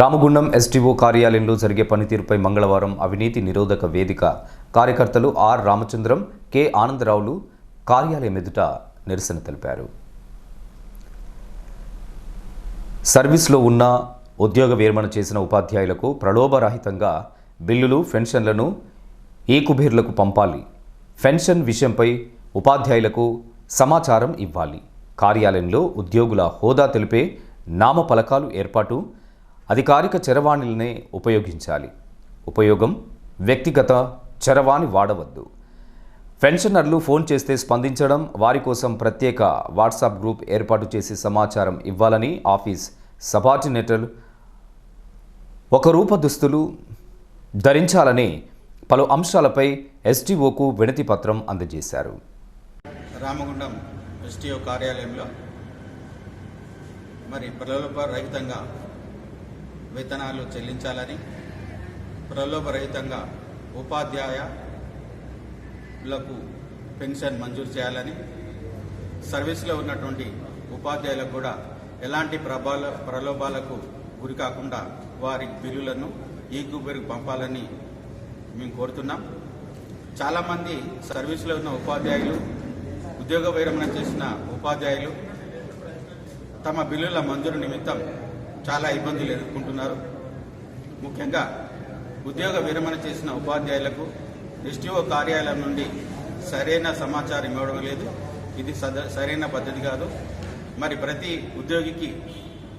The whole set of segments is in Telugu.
రామగుండం ఎస్టీఓ కార్యాలయంలో జరిగే పనితీరుపై మంగళవారం అవినీతి నిరోధక వేదిక. కార్యకర్తలు ఆర్. రామచంద్రం కె. ఆనందరావులు కార్యాలయం ఎదుట నిరసన తెలిపారు. సర్వీస్లో ఉన్న ఉద్యోగ విరమణ చేసిన ఉపాధ్యాయులకు ప్రలోభరహితంగా బిల్లులు పెన్షన్లను ఈ కుబేర్లకు పంపాలి. పెన్షన్ విషయంపై ఉపాధ్యాయులకు సమాచారం ఇవ్వాలి. కార్యాలయంలో ఉద్యోగుల హోదా తెలిపే నామఫలకాలు ఏర్పాటు అధికారిక చరవాణిలనే ఉపయోగించాలి. ఉపయోగం? వ్యక్తిగత చరవాణి వాడవద్దు. పెన్షనర్లు ఫోన్ చేస్తే స్పందించడం వారి కోసం ప్రత్యేక వాట్సాప్ గ్రూప్ ఏర్పాటు చేసి సమాచారం ఇవ్వాలని ఆఫీస్ సబార్డినేటర్ ఒక రూప దుస్తులు ధరించాలని పలు అంశాలపై ఎస్టీఓకు వినతి పత్రం అందజేశారు. రామగుండం ఎస్టీఓ కార్యాలయంలో మరి ప్రలోభ రహితంగా వేతనాలు చెల్లించాలని ప్రలోభ రహితంగా ఉపాధ్యాయులకు పెన్షన్ మంజూరు చేయాలని సర్వీస్లో ఉన్నటువంటి ఉపాధ్యాయులకు కూడా ఎలాంటి ప్రభాల ప్రలోభాలకు గురి కాకుండా వారి బిల్లులను ఈ కుబేరుకు పంపాలని మేము కోరుతున్నాం. చాలామంది సర్వీస్లో ఉన్న ఉపాధ్యాయులు ఉద్యోగ విరమణ చేసిన ఉపాధ్యాయులు తమ బిల్లుల మంజూరు నిమిత్తం చాలా ఇబ్బందులు ఎదుర్కొంటున్నారు. ముఖ్యంగా ఉద్యోగ విరమణ చేసిన ఉపాధ్యాయులకు ఎస్టీఓ కార్యాలయం నుండి సరైన సమాచారం ఇవ్వడం లేదు. ఇది సద సరైన పద్ధతి కాదు. మరి ప్రతి ఉద్యోగికి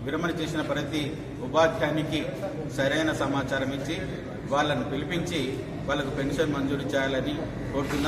విరమణ చేసిన ప్రతి ఉపాధ్యాయునికి సరైన సమాచారం ఇచ్చి వాళ్ళను పిలిపించి వాళ్ళకు పెన్షన్ మంజూరు చేయాలని కోరుతున్నాను